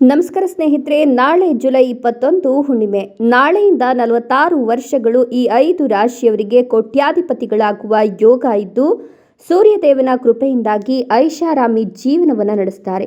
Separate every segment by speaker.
Speaker 1: ನಮಸ್ಕಾರ ಸ್ನೇಹಿತರೆ, ನಾಳೆ ಜುಲೈ ಇಪ್ಪತ್ತೊಂದು ಹುಣ್ಣಿಮೆ. ನಾಳೆಯಿಂದ ನಲವತ್ತಾರು ವರ್ಷಗಳು ಈ ಐದು ರಾಶಿಯವರಿಗೆ ಕೋಟ್ಯಾಧಿಪತಿಗಳಾಗುವ ಯೋಗ ಇದ್ದು, ಸೂರ್ಯದೇವನ ಕೃಪೆಯಿಂದಾಗಿ ಐಷಾರಾಮಿ ಜೀವನವನ್ನು ನಡೆಸ್ತಾರೆ.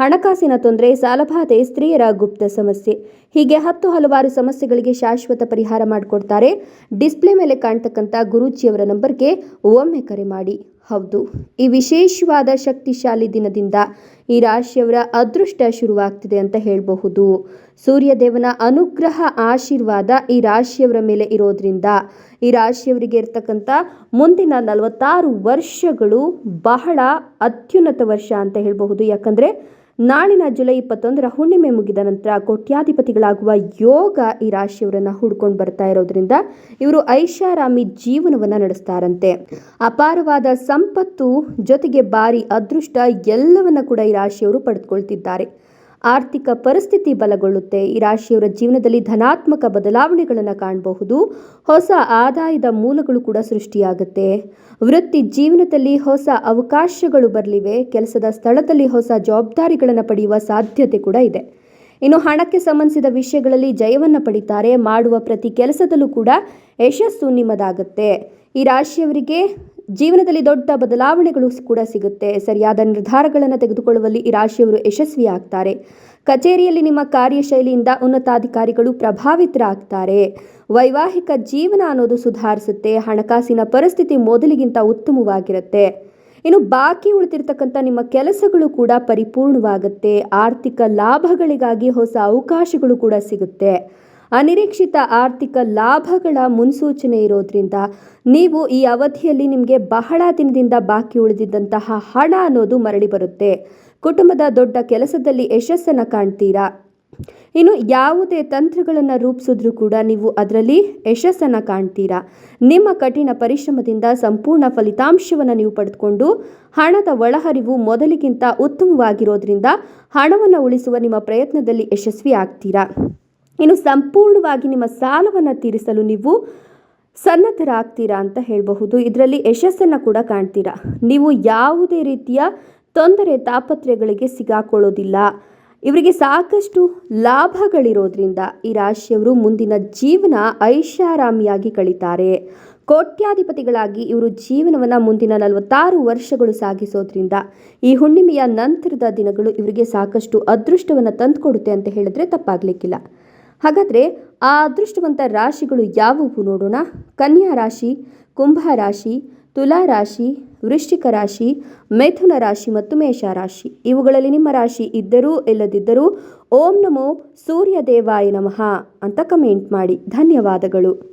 Speaker 1: ಹಣಕಾಸಿನ ತೊಂದರೆ, ಸಾಲಬಾಧೆ, ಸ್ತ್ರೀಯರ ಗುಪ್ತ ಸಮಸ್ಯೆ. ಹೀಗೆ ಹತ್ತು ಹಲವಾರು ಸಮಸ್ಯೆಗಳಿಗೆ ಶಾಶ್ವತ ಪರಿಹಾರ ಮಾಡಿಕೊಡ್ತಾರೆ. ಡಿಸ್ಪ್ಲೇ ಮೇಲೆ ಕಾಣ್ತಕ್ಕಂಥ ಗುರೂಜಿಯವರ ನಂಬರ್ಗೆ ಒಮ್ಮೆ ಕರೆ ಮಾಡಿ. ಹೌದು, ಈ ವಿಶೇಷವಾದ ಶಕ್ತಿಶಾಲಿ ದಿನದಿಂದ ಈ ರಾಶಿಯವರ ಅದೃಷ್ಟ ಶುರುವಾಗ್ತಿದೆ ಅಂತ ಹೇಳಬಹುದು. ಸೂರ್ಯದೇವನ ಅನುಗ್ರಹ, ಆಶೀರ್ವಾದ ಈ ರಾಶಿಯವರ ಮೇಲೆ ಇರೋದ್ರಿಂದ ಈ ರಾಶಿಯವರಿಗೆ ಇರ್ತಕ್ಕಂಥ ಮುಂದಿನ ನಲವತ್ತಾರು ವರ್ಷಗಳು ಬಹಳ ಅತ್ಯುನ್ನತ ವರ್ಷ ಅಂತ ಹೇಳಬಹುದು. ಯಾಕಂದರೆ ನಾಳಿನ ಜುಲೈ ಇಪ್ಪತ್ತೊಂದರ ಹುಣ್ಣಿಮೆ ಮುಗಿದ ನಂತರ ಕೋಟ್ಯಾಧಿಪತಿಗಳಾಗುವ ಯೋಗ ಈ ರಾಶಿಯವರನ್ನ ಹುಡ್ಕೊಂಡು ಬರ್ತಾ ಇರೋದ್ರಿಂದ ಇವರು ಐಷಾರಾಮಿ ಜೀವನವನ್ನ ನಡೆಸ್ತಾರಂತೆ. ಅಪಾರವಾದ ಸಂಪತ್ತು ಜೊತೆಗೆ ಭಾರಿ ಅದೃಷ್ಟ ಎಲ್ಲವನ್ನ ಕೂಡ ಈ ರಾಶಿಯವರು ಪಡೆದುಕೊಳ್ತಿದ್ದಾರೆ ಆರ್ಥಿಕ ಪರಿಸ್ಥಿತಿ ಬಲಗೊಳ್ಳುತ್ತೆ. ಈ ರಾಶಿಯವರ ಜೀವನದಲ್ಲಿ ಧನಾತ್ಮಕ ಬದಲಾವಣೆಗಳನ್ನು ಕಾಣಬಹುದು. ಹೊಸ ಆದಾಯದ ಮೂಲಗಳು ಕೂಡ ಸೃಷ್ಟಿಯಾಗುತ್ತೆ. ವೃತ್ತಿ ಜೀವನದಲ್ಲಿ ಹೊಸ ಅವಕಾಶಗಳು ಬರಲಿವೆ. ಕೆಲಸದ ಸ್ಥಳದಲ್ಲಿ ಹೊಸ ಜವಾಬ್ದಾರಿಗಳನ್ನು ಪಡೆಯುವ ಸಾಧ್ಯತೆ ಕೂಡ ಇದೆ. ಇನ್ನು ಹಣಕ್ಕೆ ಸಂಬಂಧಿಸಿದ ವಿಷಯಗಳಲ್ಲಿ ಜಯವನ್ನು ಪಡಿತಾರೆ. ಮಾಡುವ ಪ್ರತಿ ಕೆಲಸದಲ್ಲೂ ಕೂಡ ಯಶಸ್ಸು ನಿಮ್ಮದಾಗುತ್ತೆ. ಈ ರಾಶಿಯವರಿಗೆ ಜೀವನದಲ್ಲಿ ದೊಡ್ಡ ಬದಲಾವಣೆಗಳು ಕೂಡ ಸಿಗುತ್ತೆ. ಸರಿಯಾದ ನಿರ್ಧಾರಗಳನ್ನು ತೆಗೆದುಕೊಳ್ಳುವಲ್ಲಿ ಈ ರಾಶಿಯವರು ಯಶಸ್ವಿ ಆಗ್ತಾರೆ ಕಚೇರಿಯಲ್ಲಿ ನಿಮ್ಮ ಕಾರ್ಯಶೈಲಿಯಿಂದ ಉನ್ನತಾಧಿಕಾರಿಗಳು ಪ್ರಭಾವಿತರಾಗ್ತಾರೆ. ವೈವಾಹಿಕ ಜೀವನ ಅನ್ನೋದು ಸುಧಾರಿಸುತ್ತೆ. ಹಣಕಾಸಿನ ಪರಿಸ್ಥಿತಿ ಮೊದಲಿಗಿಂತ ಉತ್ತಮವಾಗಿರುತ್ತೆ. ಇನ್ನು ಬಾಕಿ ಉಳಿದಿರ್ತಕ್ಕಂಥ ನಿಮ್ಮ ಕೆಲಸಗಳು ಕೂಡ ಪರಿಪೂರ್ಣವಾಗುತ್ತೆ. ಆರ್ಥಿಕ ಲಾಭಗಳಿಗಾಗಿ ಹೊಸ ಅವಕಾಶಗಳು ಕೂಡ ಸಿಗುತ್ತೆ. ಅನಿರೀಕ್ಷಿತ ಆರ್ಥಿಕ ಲಾಭಗಳ ಮುನ್ಸೂಚನೆ ಇರೋದ್ರಿಂದ ನೀವು ಈ ಅವಧಿಯಲ್ಲಿ ನಿಮಗೆ ಬಹಳ ದಿನದಿಂದ ಬಾಕಿ ಉಳಿದಿದ್ದಂತಹ ಹಣ ಅನ್ನೋದು ಮರಳಿ ಬರುತ್ತೆ. ಕುಟುಂಬದ ದೊಡ್ಡ ಕೆಲಸದಲ್ಲಿ ಯಶಸ್ಸನ್ನು ಕಾಣ್ತೀರಾ? ಇನ್ನು ಯಾವುದೇ ತಂತ್ರಗಳನ್ನು ರೂಪಿಸಿದ್ರೂ ಕೂಡ ನೀವು ಅದರಲ್ಲಿ ಯಶಸ್ಸನ್ನು ಕಾಣ್ತೀರಾ? ನಿಮ್ಮ ಕಠಿಣ ಪರಿಶ್ರಮದಿಂದ ಸಂಪೂರ್ಣ ಫಲಿತಾಂಶವನ್ನು ನೀವು ಪಡೆದುಕೊಂಡು ಹಣದ ಒಳಹರಿವು ಮೊದಲಿಗಿಂತ ಉತ್ತಮವಾಗಿರೋದ್ರಿಂದ ಹಣವನ್ನು ಉಳಿಸುವ ನಿಮ್ಮ ಪ್ರಯತ್ನದಲ್ಲಿ ಯಶಸ್ವಿ ಆಗ್ತೀರಾ? ಇನ್ನು ಸಂಪೂರ್ಣವಾಗಿ ನಿಮ್ಮ ಸಾಲವನ್ನು ತೀರಿಸಲು ನೀವು ಸನ್ನದ್ಧರಾಗ್ತೀರಾ ಅಂತ ಹೇಳಬಹುದು. ಇದರಲ್ಲಿ ಯಶಸ್ಸನ್ನು ಕೂಡ ಕಾಣ್ತೀರಾ. ನೀವು ಯಾವುದೇ ರೀತಿಯ ತೊಂದರೆ ತಾಪತ್ರೆಗಳಿಗೆ ಸಿಗಾಕೊಳ್ಳೋದಿಲ್ಲ. ಇವರಿಗೆ ಸಾಕಷ್ಟು ಲಾಭಗಳಿರೋದ್ರಿಂದ ಈ ರಾಶಿಯವರು ಮುಂದಿನ ಜೀವನ ಐಷಾರಾಮಿಯಾಗಿ ಕಳೀತಾರೆ. ಕೋಟ್ಯಾಧಿಪತಿಗಳಾಗಿ ಇವರು ಜೀವನವನ್ನು ಮುಂದಿನ ನಲವತ್ತಾರು ವರ್ಷಗಳು ಸಾಗಿಸೋದ್ರಿಂದ ಈ ಹುಣ್ಣಿಮೆಯ ನಂತರದ ದಿನಗಳು ಇವರಿಗೆ ಸಾಕಷ್ಟು ಅದೃಷ್ಟವನ್ನು ತಂದುಕೊಡುತ್ತೆ ಅಂತ ಹೇಳಿದ್ರೆ ತಪ್ಪಾಗಲಿಕ್ಕಿಲ್ಲ. ಹಾಗಾದರೆ ಆ ಅದೃಷ್ಟವಂತ ರಾಶಿಗಳು ಯಾವುವು ನೋಡೋಣ? ಕನ್ಯಾ ರಾಶಿ, ಕುಂಭ ರಾಶಿ, ತುಲಾ ರಾಶಿ, ವೃಶ್ಚಿಕ ರಾಶಿ, ಮಿಥುನ ರಾಶಿ ಮತ್ತು ಮೇಷ ರಾಶಿ. ಇವುಗಳಲ್ಲಿ ನಿಮ್ಮ ರಾಶಿ ಇದ್ದರೂ ಇಲ್ಲದಿದ್ದರೂ ಓಂ ನಮೋ ಸೂರ್ಯ ದೇವಾಯ ನಮಃ ಅಂತ ಕಮೆಂಟ್ ಮಾಡಿ. ಧನ್ಯವಾದಗಳು.